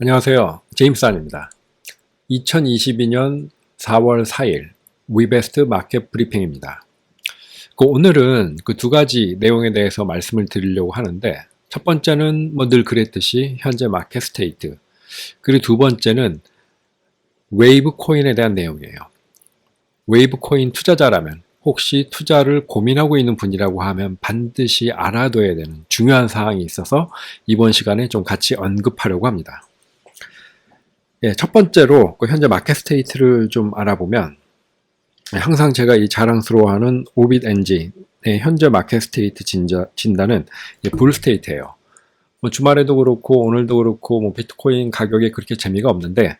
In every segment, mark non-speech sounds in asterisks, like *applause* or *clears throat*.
안녕하세요. 제임스 안입니다. 2022년 4월 4일 위베스트 마켓 브리핑입니다. 그 오늘은 그 두 가지 내용에 대해서 말씀을 드리려고 하는데 첫 번째는 뭐 늘 그랬듯이 현재 마켓 스테이트 그리고 두 번째는 웨이브 코인에 대한 내용이에요. 웨이브 코인 투자자라면 혹시 투자를 고민하고 있는 분이라고 하면 반드시 알아둬야 되는 중요한 사항이 있어서 이번 시간에 좀 같이 언급하려고 합니다. 예, 첫 번째로 그 현재 마켓 스테이트를 좀 알아보면 항상 제가 이 자랑스러워하는 오빗 엔진의 현재 마켓 스테이트 진자, 진단은 불 스테이트예요. 뭐 주말에도 그렇고 오늘도 그렇고 뭐 비트코인 가격에 그렇게 재미가 없는데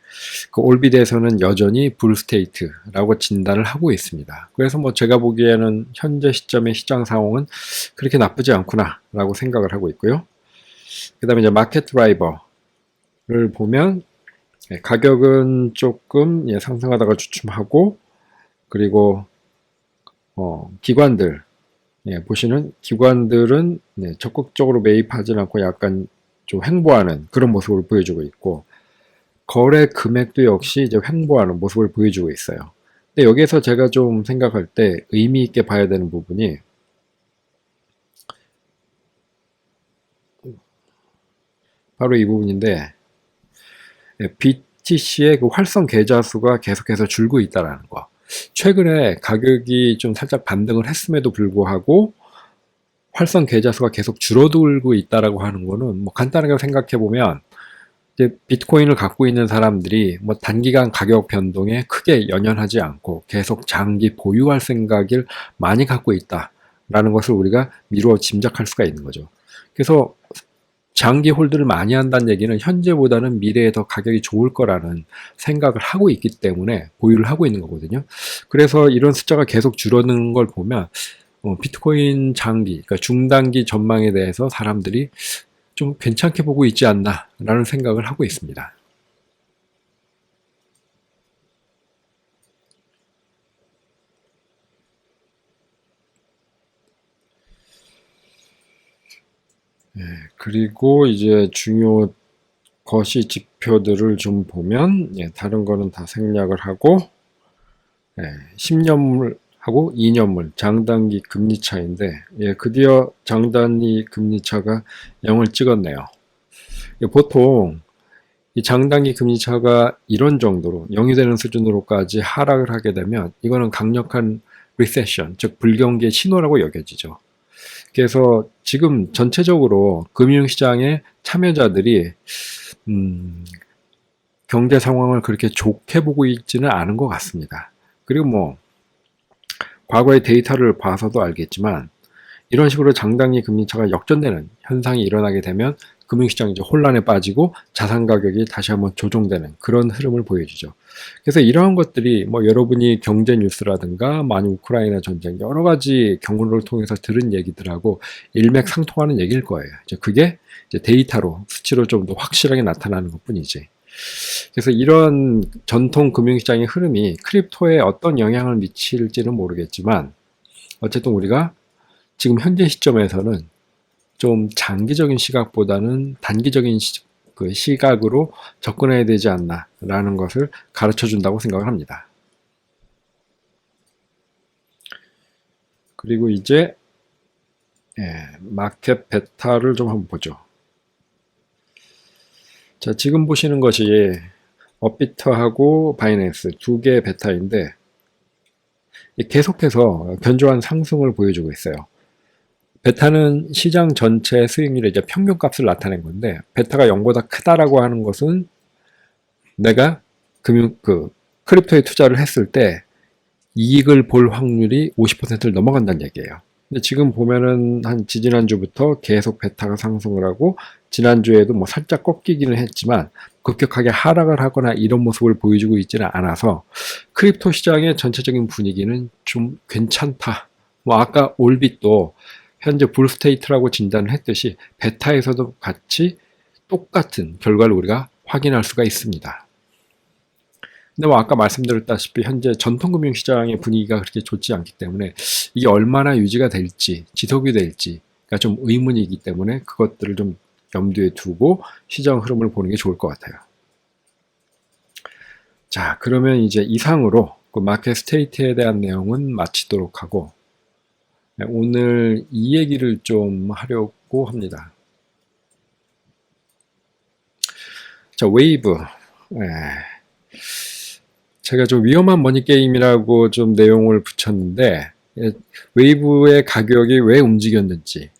그 올빗에서는 여전히 불 스테이트라고 진단을 하고 있습니다. 그래서 뭐 제가 보기에는 현재 시점의 시장 상황은 그렇게 나쁘지 않구나라고 생각을 하고 있고요. 그다음에 이제 마켓 드라이버를 보면 예, 가격은 조금 예, 상승하다가 주춤하고 그리고 어, 기관들 예, 보시는 기관들은 네, 적극적으로 매입하지 않고 약간 좀 횡보하는 그런 모습을 보여주고 있고 거래 금액도 역시 이제 횡보하는 모습을 보여주고 있어요. 근데 여기에서 제가 좀 생각할 때 의미 있게 봐야 되는 부분이 바로 이 부분인데 BTC의 예, 그 활성 계좌 수가 계속해서 줄고 있다라는 거. 최근에 가격이 좀 살짝 반등을 했음에도 불구하고 활성 계좌 수가 계속 줄어들고 있다라고 하는 거는 뭐 간단하게 생각해 보면 이제 비트코인을 갖고 있는 사람들이 뭐 단기간 가격 변동에 크게 연연하지 않고 계속 장기 보유할 생각을 많이 갖고 있다라는 것을 우리가 미루어 짐작할 수가 있는 거죠. 그래서 장기 홀드를 많이 한다는 얘기는 현재보다는 미래에 더 가격이 좋을 거라는 생각을 하고 있기 때문에 보유를 하고 있는 거거든요. 그래서 이런 숫자가 계속 줄어드는 걸 보면 어, 비트코인 장기, 그러니까 중단기 전망에 대해서 사람들이 좀 괜찮게 보고 있지 않나라는 생각을 하고 있습니다. 예, 그리고 이제 중요 거시 지표들을 좀 보면 예, 다른 거는 다 생략을 하고 예, 10년물하고 2년물 장단기 금리 차인데 예, 드디어 장단기 금리 차가 0을 찍었네요. 예, 보통 이 장단기 금리 차가 이런 정도로 0이 되는 수준으로까지 하락을 하게 되면 이거는 강력한 리세션, 즉 불경기의 신호라고 여겨지죠. 그래서 지금 전체적으로 금융시장의 참여자들이 음, 경제 상황을 그렇게 좋게 보고 있지는 않은 것 같습니다. 그리고 뭐 과거의 데이터를 봐서도 알겠지만 이런 식으로 장단기 금리차가 역전되는 현상이 일어나게 되면 금융시장이 이제 혼란에 빠지고 자산 가격이 다시 한번 조정되는 그런 흐름을 보여주죠. 그래서 이러한 것들이 뭐 여러분이 경제 뉴스라든가 많이 우크라이나 전쟁 여러 가지 경로를 통해서 들은 얘기들하고 일맥상통하는 얘기일 거예요. 이제 그게 이제 데이터로 수치로 좀 더 확실하게 나타나는 것 뿐이지. 그래서 이런 전통 금융시장의 흐름이 크립토에 어떤 영향을 미칠지는 모르겠지만 어쨌든 우리가 지금 현재 시점에서는 좀 장기적인 시각보다는 단기적인 시, 그 시각으로 접근해야 되지 않나라는 것을 가르쳐 준다고 생각을 합니다. 그리고 이제 예, 마켓 베타를 좀 한번 보죠. 자, 지금 보시는 것이 업비트하고 바이낸스 두 개의 베타인데 계속해서 견조한 상승을 보여주고 있어요. 베타는 시장 전체 수익률의 이제 평균값을 나타낸 건데 베타가 0보다 크다라고 하는 것은 내가 금융 그 크립토에 투자를 했을 때 이익을 볼 확률이 50%를 넘어간다는 얘기예요. 근데 지금 보면은 한 지지난주부터 계속 베타가 상승을 하고 지난주에도 뭐 살짝 꺾이기는 했지만 급격하게 하락을 하거나 이런 모습을 보여주고 있지는 않아서 크립토 시장의 전체적인 분위기는 좀 괜찮다. 뭐 아까 올빗도 현재 불스테이트라고 진단을 했듯이 베타에서도 같이 똑같은 결과를 우리가 확인할 수가 있습니다. 근데 뭐 아까 말씀드렸다시피 현재 전통금융시장의 분위기가 그렇게 좋지 않기 때문에 이게 얼마나 유지가 될지 지속이 될지가 좀 의문이기 때문에 그것들을 좀 염두에 두고 시장 흐름을 보는 게 좋을 것 같아요. 자, 그러면 이제 이상으로 그 마켓 스테이트에 대한 내용은 마치도록 하고 네, 오늘 이 얘기를 좀 하려고 합니다. 자, 웨이브. 네. 제가 좀 위험한 머니 게임이라고 좀 내용을 붙였는데 예, 웨이브의 가격이 왜 움직였는지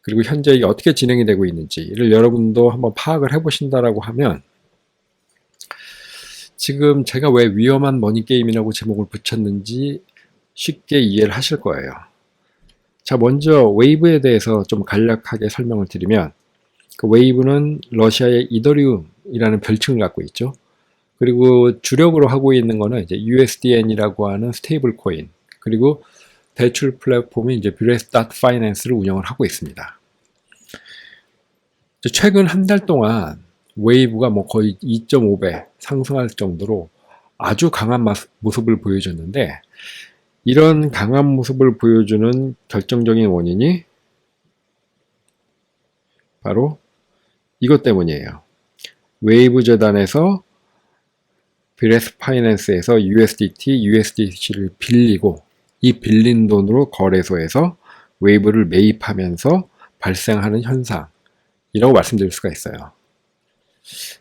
그리고 현재 어떻게 진행이 되고 있는지를 여러분도 한번 파악을 해보신다라고 하면 지금 제가 왜 위험한 머니 게임이라고 제목을 붙였는지 쉽게 이해를 하실 거예요. 자, 먼저 웨이브에 대해서 좀 간략하게 설명을 드리면 그 웨이브는 러시아의 이더리움이라는 별칭을 갖고 있죠. 그리고 주력으로 하고 있는 거는 이제 USDN이라고 하는 스테이블 코인 그리고 대출 플랫폼이 이제 뷰레스닷 파이낸스를 운영을 하고 있습니다. 최근 한 달 동안 웨이브가 뭐 거의 2.5배 상승할 정도로 아주 강한 모습을 보여줬는데 이런 강한 모습을 보여주는 결정적인 원인이 바로 이것 때문이에요. 웨이브 재단에서 비레스 파이낸스에서 USDT, USDC를 빌리고 이 빌린 돈으로 거래소에서 웨이브를 매입하면서 발생하는 현상이라고 말씀드릴 수가 있어요.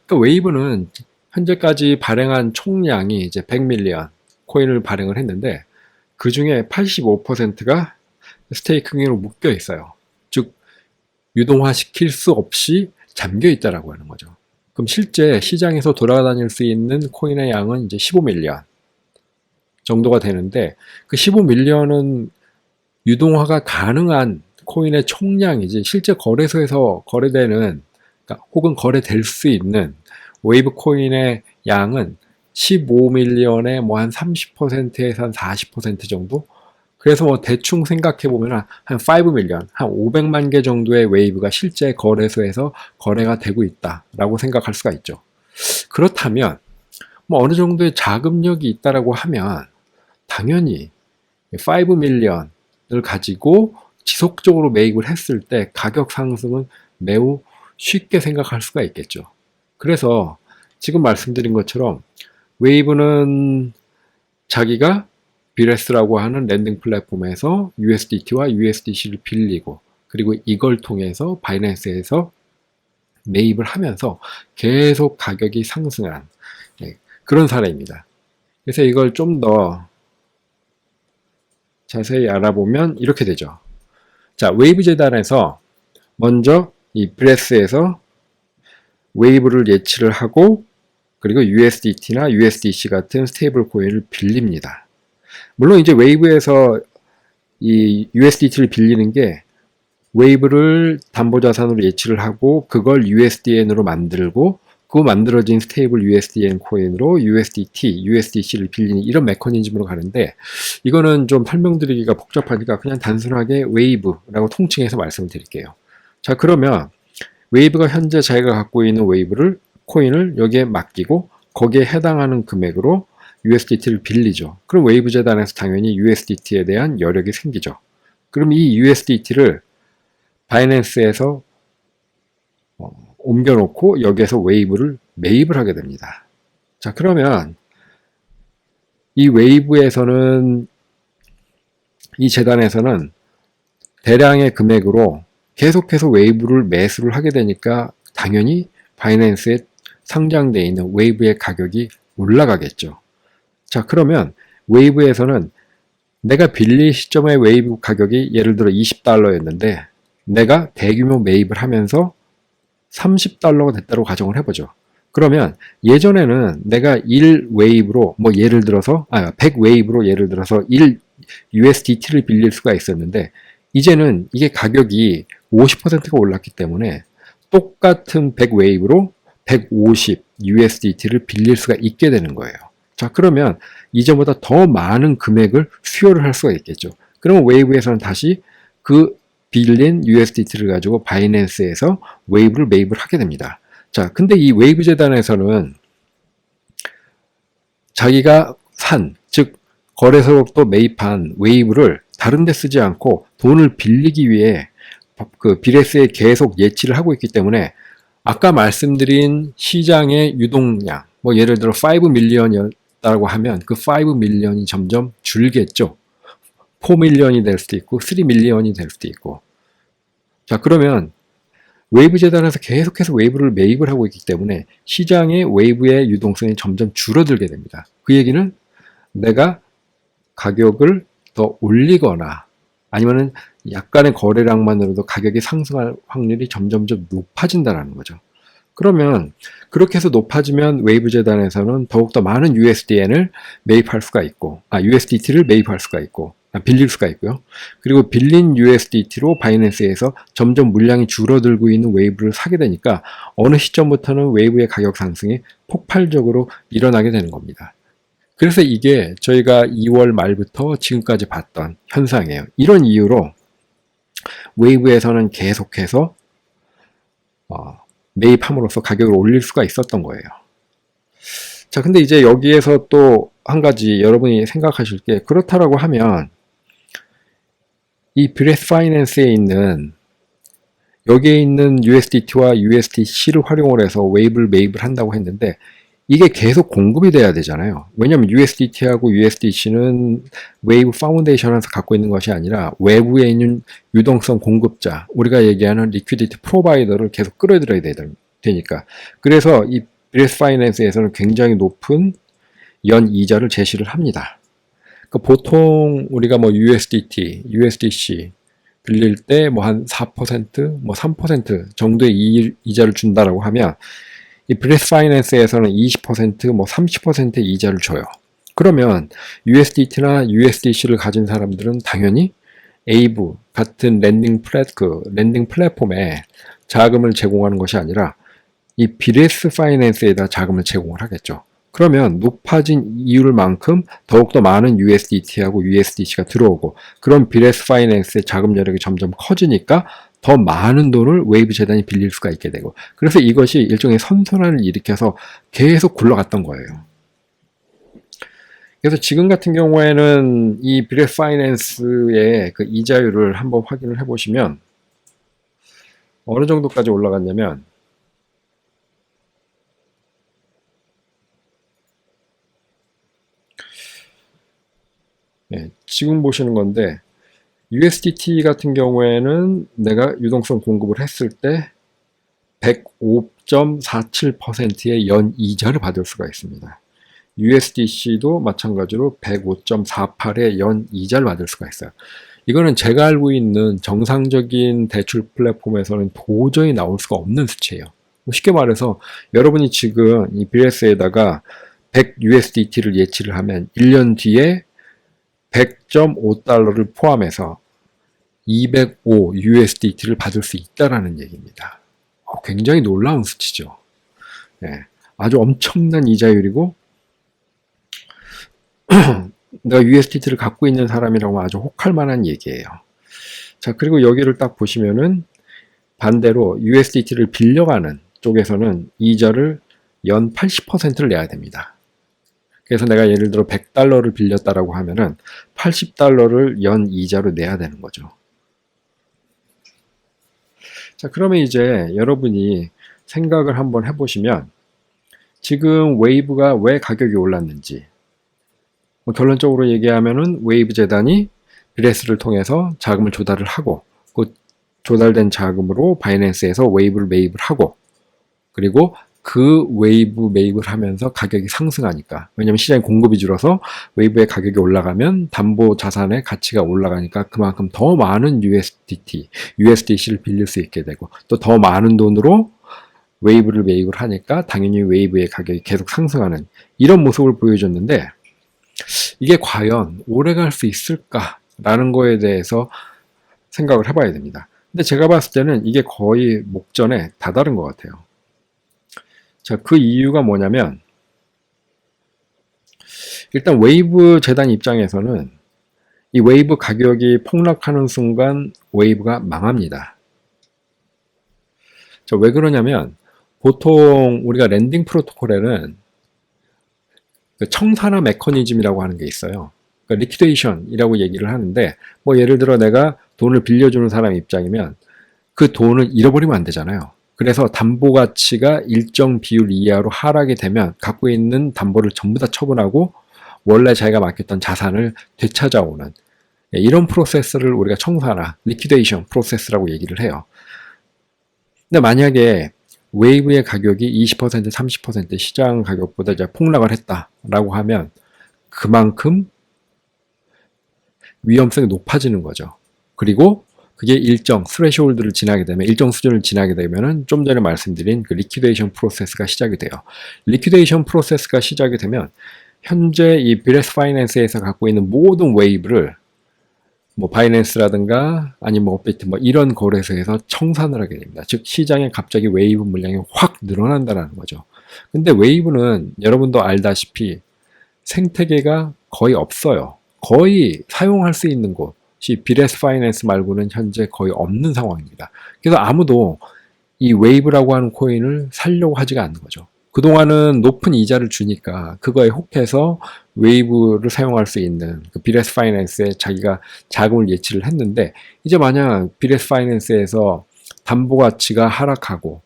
그러니까 웨이브는 현재까지 발행한 총량이 이제 100밀리언 코인을 발행을 했는데 그 중에 85%가 스테이킹으로 묶여 있어요. 즉 유동화 시킬 수 없이 잠겨 있다라고 하는 거죠. 그럼 실제 시장에서 돌아다닐 수 있는 코인의 양은 이제 15밀리언 정도가 되는데 그 15밀리언은 유동화가 가능한 코인의 총량이지 실제 거래소에서 거래되는 그러니까 혹은 거래될 수 있는 웨이브 코인의 양은 15밀리언의 뭐 한 30%에서 한 40% 정도? 그래서 뭐 대충 생각해 보면 한 5밀리언, 한 500만 개 정도의 웨이브가 실제 거래소에서 거래가 되고 있다라고 생각할 수가 있죠. 그렇다면 뭐 어느 정도의 자금력이 있다라고 하면 당연히 5밀리언을 가지고 지속적으로 매입을 했을 때 가격 상승은 매우 쉽게 생각할 수가 있겠죠. 그래서 지금 말씀드린 것처럼 웨이브는 자기가 비레스라고 하는 랜딩 플랫폼에서 USDT와 USDC를 빌리고 그리고 이걸 통해서 바이낸스에서 매입을 하면서 계속 가격이 상승한 네, 그런 사례입니다. 그래서 이걸 좀 더 자세히 알아보면 이렇게 되죠. 자, 웨이브 재단에서 먼저 이 브레스에서 웨이브를 예치를 하고 그리고 USDT나 USDC 같은 스테이블 코인을 빌립니다. 물론 이제 웨이브에서 이 USDT를 빌리는 게 웨이브를 담보 자산으로 예치를 하고 그걸 USDN으로 만들고 그 만들어진 스테이블 USDN 코인으로 USDT, USDC를 빌리는 이런 메커니즘으로 가는데 이거는 좀 설명드리기가 복잡하니까 그냥 단순하게 웨이브라고 통칭해서 말씀을 드릴게요. 자 그러면 웨이브가 현재 자기가 갖고 있는 웨이브를 코인을 여기에 맡기고 거기에 해당하는 금액으로 USDT를 빌리죠. 그럼 웨이브 재단에서 당연히 USDT에 대한 여력이 생기죠. 그럼 이 USDT를 바이낸스에서 어, 옮겨놓고 여기에서 웨이브를 매입을 하게 됩니다. 자 그러면 이 웨이브에서는 이 재단에서는 대량의 금액으로 계속해서 웨이브를 매수를 하게 되니까 당연히 바이낸스에 상장되어 있는 웨이브의 가격이 올라가겠죠. 자, 그러면 웨이브에서는 내가 빌릴 시점의 웨이브 가격이 예를 들어 20달러였는데 내가 대규모 매입을 하면서 30달러가 됐다고 가정을 해보죠. 그러면 예전에는 내가 1 웨이브로 뭐 예를 들어서 아 100 웨이브로 예를 들어서 1 USDT를 빌릴 수가 있었는데 이제는 이게 가격이 50%가 올랐기 때문에 똑같은 100 웨이브로 150 USDT를 빌릴 수가 있게 되는 거예요. 자, 그러면 이전보다 더 많은 금액을 수요를 할 수가 있겠죠. 그러면 웨이브에서는 다시 그 빌린 USDT를 가지고 바이낸스에서 웨이브를 매입을 하게 됩니다. 자, 근데 이 웨이브 재단에서는 자기가 산, 즉, 거래소로부터 매입한 웨이브를 다른 데 쓰지 않고 돈을 빌리기 위해 그 비레스에 계속 예치를 하고 있기 때문에 아까 말씀드린 시장의 유동량, 뭐 예를 들어 5 밀리언이었다고 하면 그5 밀리언이 점점 줄겠죠. 4 밀리언이 될 수도 있고 3 밀리언이 될 수도 있고. 자, 그러면 웨이브 재단에서 계속해서 웨이브를 매입을 하고 있기 때문에 시장의 웨이브의 유동성이 점점 줄어들게 됩니다. 그 얘기는 내가 가격을 더 올리거나 아니면은 약간의 거래량만으로도 가격이 상승할 확률이 점점점 높아진다는 거죠. 그러면 그렇게 해서 높아지면 웨이브 재단에서는 더욱더 많은 USDN을 매입할 수가 있고, 아, USDT를 매입할 수가 있고, 아, 빌릴 수가 있고요. 그리고 빌린 USDT로 바이낸스에서 점점 물량이 줄어들고 있는 웨이브를 사게 되니까 어느 시점부터는 웨이브의 가격 상승이 폭발적으로 일어나게 되는 겁니다. 그래서 이게 저희가 2월 말부터 지금까지 봤던 현상이에요. 이런 이유로 웨이브에서는 계속해서 어, 매입함으로써 가격을 올릴 수가 있었던 거예요. 자, 근데 이제 여기에서 또 한 가지 여러분이 생각하실 게 그렇다라고 하면 이 브레스 파이낸스에 있는 여기에 있는 USDT와 USDC를 활용을 해서 웨이브를 매입을 한다고 했는데 이게 계속 공급이 돼야 되잖아요. 왜냐하면 USDT하고 USDC는 웨이브 파운데이션에서 갖고 있는 것이 아니라 외부에 있는 유동성 공급자, 우리가 얘기하는 리퀴디티 프로바이더를 계속 끌어들여야 되니까. 그래서 이 브레스 파이낸스에서는 굉장히 높은 연 이자를 제시를 합니다. 그 보통 우리가 뭐 USDT, USDC 빌릴 때 뭐 한 4%, 뭐 3% 정도의 이, 이자를 준다라고 하면 이 브레스 파이낸스에서는 20%, 뭐 30%의 이자를 줘요. 그러면 USDT나 USDC를 가진 사람들은 당연히 에이브 같은 랜딩 플랫 그 랜딩 플랫폼에 자금을 제공하는 것이 아니라 이 비레스 파이낸스에다 자금을 제공을 하겠죠. 그러면 높아진 이율만큼 더욱더 많은 USDT하고 USDC가 들어오고 그런 비레스 파이낸스의 자금 여력이 점점 커지니까 더 많은 돈을 웨이브 재단이 빌릴 수가 있게 되고 그래서 이것이 일종의 선순환을 일으켜서 계속 굴러갔던 거예요. 그래서 지금 같은 경우에는 이 비레스 파이낸스의 그 이자율을 한번 확인을 해보시면 어느 정도까지 올라갔냐면 네, 지금 보시는 건데 USDT 같은 경우에는 내가 유동성 공급을 했을 때 105.47%의 연 이자를 받을 수가 있습니다. USDC도 마찬가지로 105.48의 연 이자를 받을 수가 있어요. 이거는 제가 알고 있는 정상적인 대출 플랫폼에서는 도저히 나올 수가 없는 수치예요. 뭐 쉽게 말해서 여러분이 지금 이 BS에다가 100 USDT를 예치를 하면 1년 뒤에 100.5달러를 포함해서 205 USDT를 받을 수 있다라는 얘기입니다. 어, 굉장히 놀라운 수치죠. 네, 아주 엄청난 이자율이고 *clears throat* 내가 USDT를 갖고 있는 사람이라고 아주 혹할 만한 얘기예요. 자, 그리고 여기를 딱 보시면은 반대로 USDT를 빌려가는 쪽에서는 이자를 연 80%를 내야 됩니다. 그래서 내가 예를 들어 100달러를 빌렸다라고 하면은 80달러를 연 이자로 내야 되는 거죠. 자, 그러면 이제 여러분이 생각을 한번 해보시면 지금 웨이브가 왜 가격이 올랐는지 뭐 결론적으로 얘기하면은 웨이브 재단이 비레스를 통해서 자금을 조달을 하고 그 조달된 자금으로 바이낸스에서 웨이브를 매입을 하고 그리고 그 웨이브 매입을 하면서 가격이 상승하니까 왜냐면 시장의 공급이 줄어서 웨이브의 가격이 올라가면 담보 자산의 가치가 올라가니까 그만큼 더 많은 USDT, USDC를 빌릴 수 있게 되고 또 더 많은 돈으로 웨이브를 매입을 하니까 당연히 웨이브의 가격이 계속 상승하는 이런 모습을 보여줬는데 이게 과연 오래 갈 수 있을까라는 거에 대해서 생각을 해봐야 됩니다. 근데 제가 봤을 때는 이게 거의 목전에 다다른 것 같아요. 자, 그 이유가 뭐냐면, 일단 웨이브 재단 입장에서는 이 웨이브 가격이 폭락하는 순간 웨이브가 망합니다. 자, 왜 그러냐면, 보통 우리가 랜딩 프로토콜에는 그 청산화 메커니즘이라고 하는 게 있어요. 그러니까 리퀴데이션이라고 얘기를 하는데, 뭐 예를 들어 내가 돈을 빌려주는 사람 입장이면 그 돈을 잃어버리면 안 되잖아요. 그래서 담보 가치가 일정 비율 이하로 하락이 되면 갖고 있는 담보를 전부 다 처분하고 원래 자기가 맡겼던 자산을 되찾아오는 예, 이런 프로세스를 우리가 청산화, 리퀴데이션 프로세스라고 얘기를 해요. 근데 만약에 웨이브의 가격이 20% 30% 시장 가격보다 이제 폭락을 했다라고 하면 그만큼 위험성이 높아지는 거죠. 그리고 그게 일정 스레시홀드를 지나게 되면 일정 수준을 지나게 되면은 좀 전에 말씀드린 그 리퀴데이션 프로세스가 시작이 돼요. 리퀴데이션 프로세스가 시작이 되면 현재 이 비레스 파이낸스에서 갖고 있는 모든 웨이브를 뭐 바이낸스라든가 아니면 뭐 업비트 뭐 이런 거래소에서 청산을 하게 됩니다. 즉 시장에 갑자기 웨이브 물량이 확 늘어난다는 거죠. 근데 웨이브는 여러분도 알다시피 생태계가 거의 없어요. 거의 사용할 수 있는 곳이 비레스 파이낸스 말고는 현재 거의 없는 상황입니다. 그래서 아무도 이 웨이브라고 하는 코인을 살려고 하지가 않는 거죠. 그동안은 높은 이자를 주니까 그거에 혹해서 웨이브를 사용할 수 있는 그 비레스 파이낸스에 자기가 자금을 예치를 했는데 이제 만약 비레스 파이낸스에서 담보 가치가 하락하고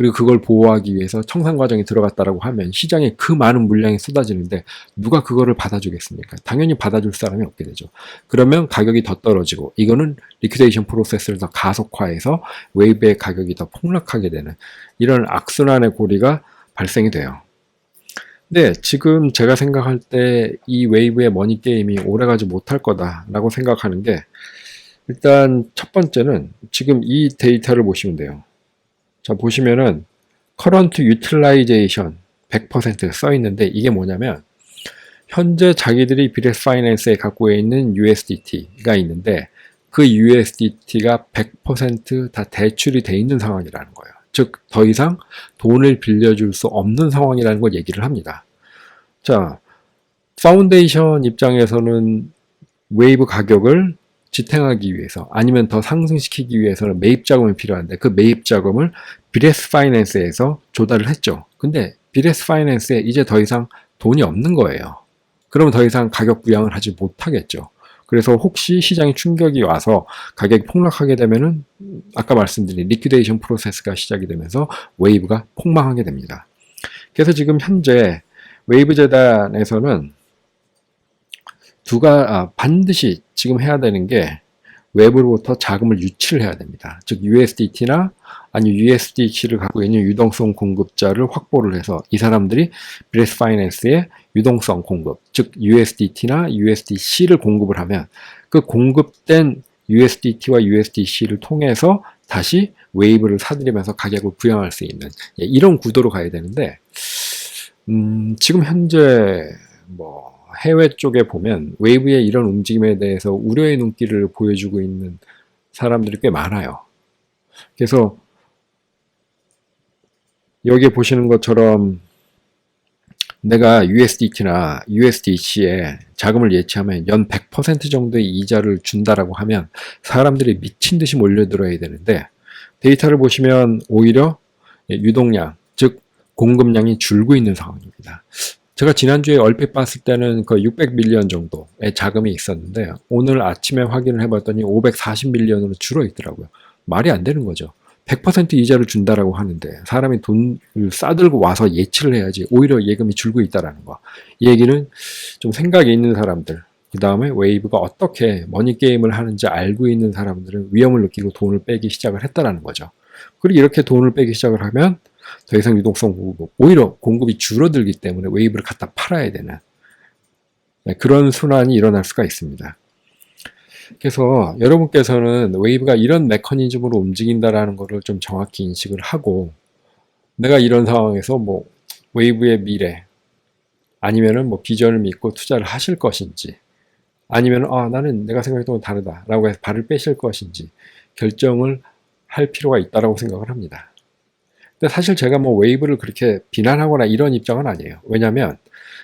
그리고 그걸 보호하기 위해서 청산 과정에 들어갔다라고 하면 시장에 그 많은 물량이 쏟아지는데 누가 그거를 받아주겠습니까? 당연히 받아줄 사람이 없게 되죠. 그러면 가격이 더 떨어지고 이거는 리퀴데이션 프로세스를 더 가속화해서 웨이브의 가격이 더 폭락하게 되는 이런 악순환의 고리가 발생이 돼요. 근데 지금 제가 생각할 때 이 웨이브의 머니 게임이 오래가지 못할 거다라고 생각하는 게 일단 첫 번째는 지금 이 데이터를 보시면 돼요. 자 보시면은 current utilization 100%써 있는데 이게 뭐냐면 현재 자기들이 비레스 파이낸스에 갖고 있는 USDT가 있는데 그 USDT가 100%다 대출이 돼 있는 상황이라는 거예요. 즉, 더 이상 돈을 빌려줄 수 없는 상황이라는 걸 얘기를 합니다. 자, 파운데이션 입장에서는 웨이브 가격을 지탱하기 위해서 아니면 더 상승시키기 위해서는 매입 자금이 필요한데 그 매입 자금을 비레스 파이낸스에서 조달을 했죠. 근데 비레스 파이낸스에 이제 더 이상 돈이 없는 거예요. 그러면 더 이상 가격 부양을 하지 못하겠죠. 그래서 혹시 시장에 충격이 와서 가격이 폭락하게 되면은 아까 말씀드린 리퀴데이션 프로세스가 시작이 되면서 웨이브가 폭망하게 됩니다. 그래서 지금 현재 웨이브 재단에서는 두가 아, 반드시 지금 해야 되는 게 외부로부터 자금을 유치를 해야 됩니다. 즉 USDT나 아니 USDC를 갖고 있는 유동성 공급자를 확보를 해서 이 사람들이 브레스 파이낸스의 유동성 공급, 즉 USDT나 USDC를 공급을 하면 그 공급된 USDT와 USDC를 통해서 다시 웨이브를 사들이면서 가격을 부양할 수 있는 예, 이런 구도로 가야 되는데 음, 지금 현재 뭐 해외 쪽에 보면 웨이브의 이런 움직임에 대해서 우려의 눈길을 보여주고 있는 사람들이 꽤 많아요. 그래서 여기 보시는 것처럼 내가 USDT나 USDC에 자금을 예치하면 연 100% 정도의 이자를 준다라고 하면 사람들이 미친 듯이 몰려들어야 되는데 데이터를 보시면 오히려 유동량, 즉 공급량이 줄고 있는 상황입니다. 제가 지난주에 얼핏 봤을 때는 거의 600밀리언 정도의 자금이 있었는데 오늘 아침에 확인을 해봤더니 540밀리언으로 줄어 있더라고요. 말이 안 되는 거죠. 100% 이자를 준다라고 하는데 사람이 돈을 싸들고 와서 예치를 해야지 오히려 예금이 줄고 있다라는 거. 이 얘기는 좀 생각이 있는 사람들, 그 다음에 웨이브가 어떻게 머니 게임을 하는지 알고 있는 사람들은 위험을 느끼고 돈을 빼기 시작을 했다라는 거죠. 그리고 이렇게 돈을 빼기 시작을 하면 더 이상 유동성 공급, 오히려 공급이 줄어들기 때문에 웨이브를 갖다 팔아야 되는 네, 그런 순환이 일어날 수가 있습니다. 그래서 여러분께서는 웨이브가 이런 메커니즘으로 움직인다라는 것을 좀 정확히 인식을 하고 내가 이런 상황에서 뭐 웨이브의 미래 아니면은 뭐 비전을 믿고 투자를 하실 것인지 아니면 아 나는 내가 생각했던 건 다르다라고 해서 발을 빼실 것인지 결정을 할 필요가 있다라고 생각을 합니다. 근데 사실 제가 뭐 웨이브를 그렇게 비난하거나 이런 입장은 아니에요. 왜냐하면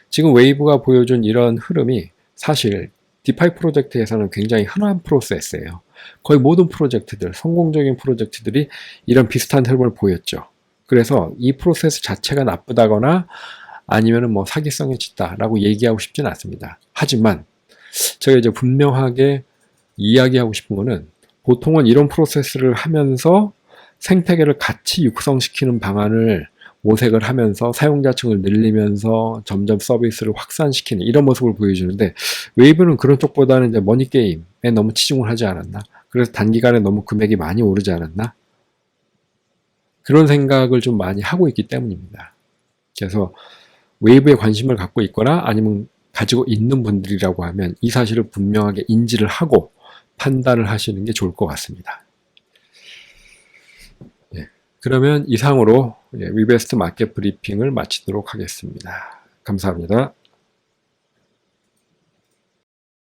지금 웨이브가 보여준 이런 흐름이 사실 디파이 프로젝트에서는 굉장히 흔한 프로세스예요. 거의 모든 프로젝트들, 성공적인 프로젝트들이 이런 비슷한 흐름을 보였죠. 그래서 이 프로세스 자체가 나쁘다거나 아니면은 뭐 사기성이 짙다라고 얘기하고 싶진 않습니다. 하지만 제가 이제 분명하게 이야기하고 싶은 거는 보통은 이런 프로세스를 하면서 생태계를 같이 육성시키는 방안을 모색을 하면서 사용자층을 늘리면서 점점 서비스를 확산시키는 이런 모습을 보여주는데 웨이브는 그런 쪽보다는 이제 머니 게임에 너무 치중을 하지 않았나? 그래서 단기간에 너무 금액이 많이 오르지 않았나? 그런 생각을 좀 많이 하고 있기 때문입니다. 그래서 웨이브에 관심을 갖고 있거나 아니면 가지고 있는 분들이라고 하면 이 사실을 분명하게 인지를 하고 판단을 하시는 게 좋을 것 같습니다. 예, 그러면 이상으로 예, 위베스트 마켓 브리핑을 마치도록 하겠습니다. 감사합니다.